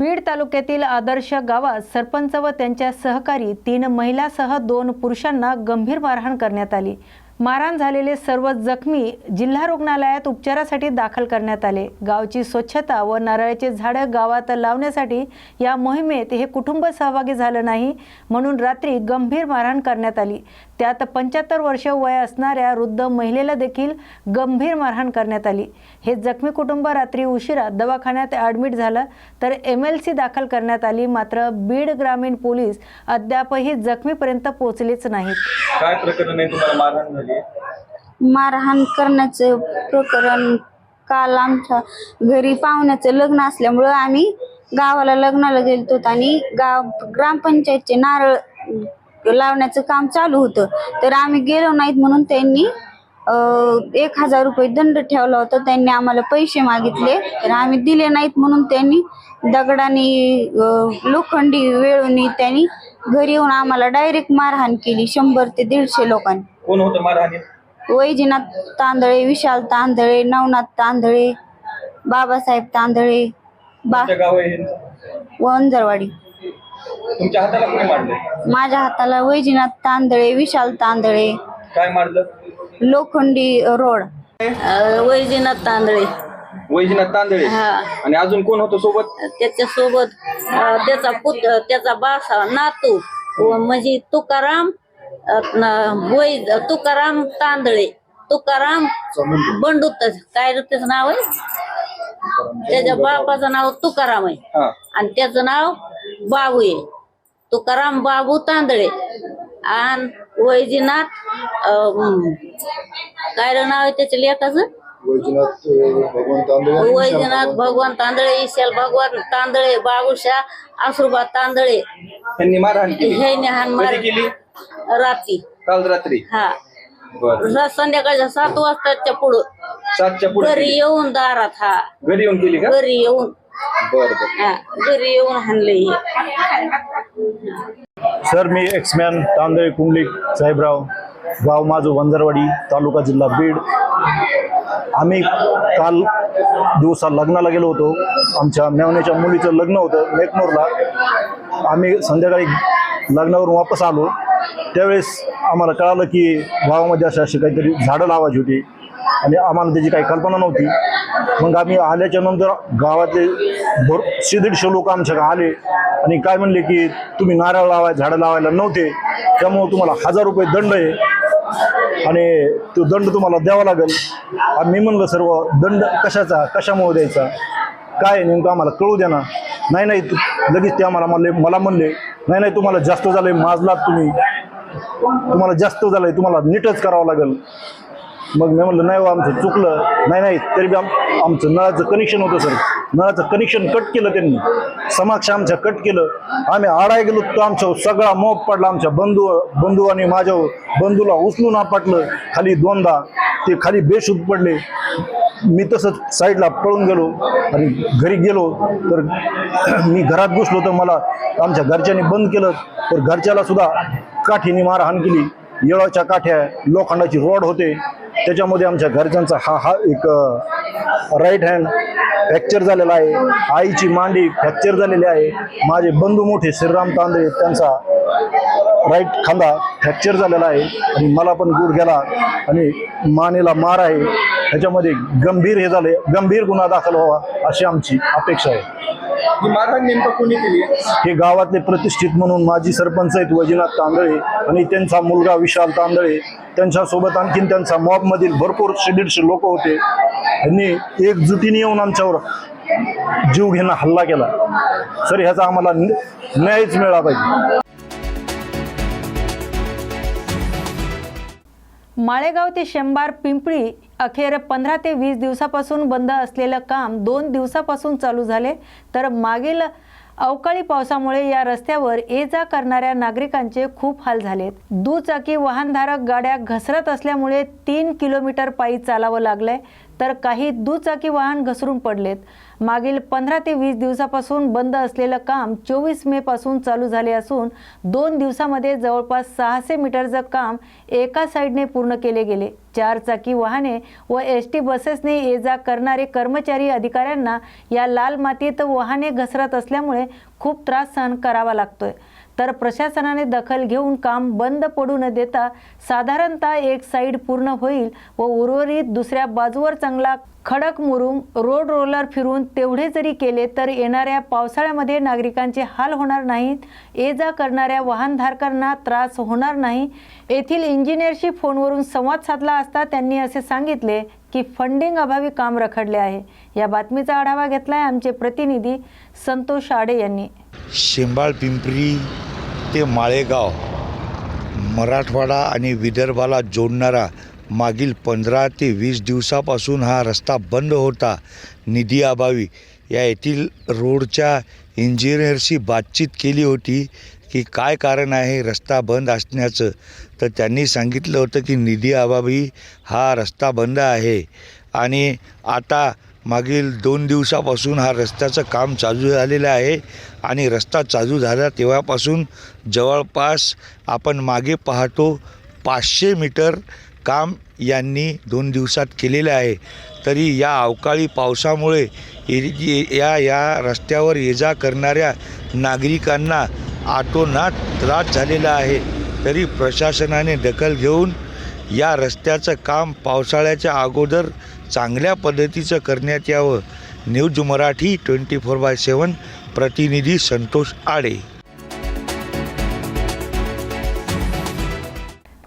बीड तालुक्यातील आदर्श गावात सरपंच व त्यांच्या सहकारी तीन महिलासह दोन पुरुषांना गंभीर मारहाण करण्यात आली. मारहाण झालेले सर्व जखमी जिल्हा रुग्णालयात उपचारासाठी दाखल करण्यात आले. गावची स्वच्छता व नारळाचे झाडं गावात लावण्यासाठी या मोहिमेत हे कुटुंब सहभागी झालं नाही म्हणून रात्री गंभीर मारहाण करण्यात आली. त्यात पंच्याहत्तर वर्ष वय असणाऱ्या वृद्ध महिलेला देखील गंभीर मारहाण करण्यात आली. हे जखमी कुटुंब रात्री उशिरा दवाखान्यात ॲडमिट झालं तर एम एल सी दाखल करण्यात आली. मात्र बीड ग्रामीण पोलीस अद्यापही जखमीपर्यंत पोहोचलेच नाहीत. काय प्रकरण आहे तुम्हाला मारहाण झाली? मारहाण करण्याचं प्रकरण काल आमच्या घरी पाहुण्याचं लग्न असल्यामुळं आम्ही गावाला लग्नाला गेलतो आणि गाव ग्रामपंचायतचे नारळ लावण्याचं काम चालू होतं. तर आम्ही गेलो नाहीत म्हणून त्यांनी एक हजार रुपये दंड ठेवला होता. त्यांनी आम्हाला पैसे मागितले तर आम्ही दिले नाहीत म्हणून त्यांनी दगडाने लोखंडी वेळून त्यांनी घरी येऊन आम्हाला डायरेक्ट मारहाण केली. शंभर ते दीडशे लोकांनी. कोण होतं मारहाणी वैजनाथ तांदळे विशाल तांदळे नवनाथ तांदळे बाबासाहेब तांदळे बा तुमच्या गाव आहे हे? वंजरवाडी. तुमच्या हाताला कोणी मारलंय माझ्या हाताला वैजनाथ तांदळे विशाल तांदळे. काय मारलं? लोखंडी रोड. वैजनाथ तांदळे. वैजनाथ तांदळे? हा. आणि अजून कोण होतं सोबत? त्याच्या सोबत त्याचा पुत त्याचा बासा नातू व म्हणजे तुकाराम वै तुकाराम तांदळे तुकाराम बंडूत काय त्याचं नाव आहे? त्याच्या बापाचं नाव तुकाराम आहे. आणि त्याचं नाव बाबू आहे. तुकाराम बाबू तांदळे. आणि वैजनाथ काय नाव आहे त्याच्या लेखाचं? वैजनाथ भगवान तांदळे वैजनाथ भगवान तांदळे ईशाल भगवान तांदळे बाबूशा आसुबा तांदळे. त्यांनी मारहाण केली. हे हान मार कधी केली? रात्री. काल रात्री. हा. बर. र- संध्याकाळच्या सात वाजताच्या पुढं. सातच्या पुढे घरी केली. येऊन दारात हा. घरी येऊन केली का? घरी येऊन. बर बर. हा घरी येऊन हाणले हे. सर मी एक्समॅन तांदळे कुंडलिक साहेबराव गाव माझं वंजरवाडी तालुका जिल्हा बीड. आम्ही काल दिवसा लग्नाला गेलो होतो. आमच्या मेवण्याच्या मुलीचं लग्न होतं मेकनूरला. आम्ही संध्याकाळी लग्नावरून वापस आलो. त्यावेळेस आम्हाला कळालं की गावामध्ये अशी अशी काहीतरी झाडं लावायची होती. आणि आम्हाला त्याची काही कल्पना नव्हती. मग आम्ही आल्याच्यानंतर गावातले भर शे दीडशे लोक आमच्याकडे आले आणि काय म्हणले की तुम्ही नारळ लावाय झाडं लावायला नव्हते. त्यामुळं तुम्हाला हजार रुपये दंड आहे. आणि तो दंड तुम्हाला द्यावा लागेल. आणि मी म्हणलं सर्व दंड कशाचा? कशामुळे द्यायचा? काय आहे? नेमकं आम्हाला कळू द्या ना. नाही नाही लगेच ते आम्हाला म्हणले मला म्हणले नाही नाही तुम्हाला जास्त झालंय माजलात तुम्ही. तुम्हाला जास्त झालंय तुम्हाला नीटच करावं लागेल. मग मी म्हणलं नाही हो, आमचं चुकलं. नाही नाही तरी बी आम आमचं नळाचं कनेक्शन होतं सर नळाचं कनेक्शन कट केलं त्यांनी. समक्ष आमच्या कट केलं. आम्ही आडाय गेलो तर आमच्या सगळा मोप पडला आमच्या बंधू बंधू आणि माझ्या बंधूला उचलून आपटलं. खाली दोनदा ते खाली बेशुद्ध पडले. मी तसंच साईडला पळून गेलो आणि घरी गेलो. तर मी घरात घुसलो तर मला आमच्या घरच्यांनी बंद केलं. तर घरच्याला सुद्धा काठीने मारहाण केली. येळाच्या काठ्या लोखंडाची रोड होते. त्याच्यामध्ये आमच्या घरच्यांचा हा हा एक राईट हँड फ्रॅक्चर झालेला आहे. आईची मांडी फ्रॅक्चर झालेली आहे. माझे बंधू मोठे श्रीराम तांदळे त्यांचा राईट खांदा फ्रॅक्चर झालेला आहे. आणि मला पण गुडघ्याला आणि मानेला मार आहे. ह्याच्यामध्ये गंभीर हे झाले. गंभीर गुन्हा दाखल व्हावा अशी आमची अपेक्षा आहे. ही मारहाण नेमकं कोणी केली? हे गावातले प्रतिष्ठित म्हणून माजी सरपंच आहेत वैजनाथ तांदळे आणि त्यांचा मुलगा विशाल तांदळे. त्यांच्यासोबत आणखीन त्यांचा मॉबमधील भरपूर दीडशे लोक होते. यांनी एकजुटीने येऊन आमच्यावर जीव घेणं हल्ला केला. सर ह्याचा आम्हाला न्यायच मिळाला पाहिजे. माळेगाव ते शेंबार पिंपळी अखेर पंधरा ते वीस दिवसापासून बंद असलेलं काम दोन दिवसापासून चालू झाले. तर मागील अवकाळी पावसामुळे या रस्त्यावर ये जा करणाऱ्या नागरिकांचे खूप हाल झालेत. दुचाकी वाहनधारक गाड्या घसरत असल्यामुळे तीन किलोमीटर पायी चालावं लागलंय तर काही दुचाकी वाहन घसरून पडलेत. मागील पंधरा ते वीस दिवसापासून बंद असलेलं काम चोवीस मे पासून चालू झाले असून दोन दिवसामध्ये जवळपास सहाशे मीटरचं काम एका साईडने पूर्ण केले गेले. चार चाकी वाहने व एस टी बसेसने ये जा करणारे कर्मचारी अधिकाऱ्यांना या लाल मातीत वाहने घसरत असल्यामुळे खूप त्रास सहन करावा लागतोय. तर प्रशासनाने दखल घेऊन काम बंद पडू न देता साधारणतः एक साईड पूर्ण होईल व उर्वरित दुसऱ्या बाजूवर चांगला खडक मुरुम रोड रोलर फिरून तेवढे जरी केले तर येणाऱ्या पावसाळ्यामध्ये नागरिकांचे हाल होणार नाहीत. ये जा करणाऱ्या वाहनधारकांना त्रास होणार नाही. येथील इंजिनियरशी फोनवरून संवाद साधला असता त्यांनी असे सांगितले की फंडिंग अभावी काम रखडले आहे. या बातमीचा आढावा घेतला आहे आमचे प्रतिनिधी संतोष आडे यांनी. शेंबाळ पिंपरी ते माळेगाव मराठवाडा आणि विदर्भाला जोडणारा मागील पंधरा ते वीस दिवसापासून हा रस्ता बंद होता. निधी अभावी या येथील रोडच्या इंजिनियरशी बातचीत केली होती की काय कारण आहे रस्ता बंद असण्याचं. तर त्यांनी सांगितलं होतं की निधी अभावी हा रस्ता बंद आहे. आणि आता मागील दोन दिवसापासून हा रस्त्याचं काम चालू झालेलं आहे आणि रस्ता चालू झाला तेव्हापासून जवळपास आपण मागे पाहतो पाचशे मीटर काम यांनी दोन दिवसात केलेलं आहे. तरी या अवकाळी पावसामुळे या या रस्त्यावर ये जा करणाऱ्या नागरिकांना आटोनाट त्रास झालेला आहे. तरी प्रशासनाने दखल घेऊन या रस्त्याचं काम पावसाळ्याच्या अगोदर चांगल्या पद्धतीचं करण्यात यावं. News Marathi twenty four by seven प्रतिनिधी संतोष आडे.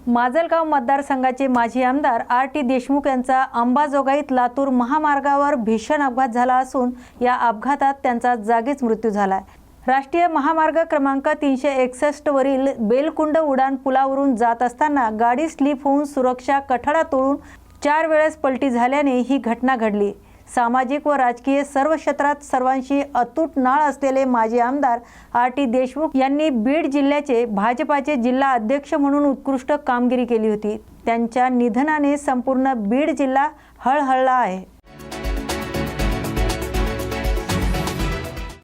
माजलगाव मतदारसंघाचे माजी आमदार आर टी देशमुख यांचा अंबाजोगाईत लातूर महामार्गावर भीषण अपघात झाला असून या अपघातात त्यांचा जागीच मृत्यू झाला राष्ट्रीय महामार्ग क्रमांक तीनशे एकसष्ट वरील बेलकुंड उडान पुलावरून जात असताना गाडी स्लिप होऊन सुरक्षा कठडा तोडून चार वेळेस पलटी झाल्याने ही घटना घडली. सामाजिक व राजकीय सर्व क्षेत्रात सर्वांशी अतूट नाळ असलेले माजी आमदार आर टी देशमुख यांनी बीड जिल्ह्याचे भाजपाचे जिल्हा अध्यक्ष म्हणून उत्कृष्ट कामगिरी केली होती. त्यांच्या निधनाने संपूर्ण बीड जिल्हा हळहळला आहे.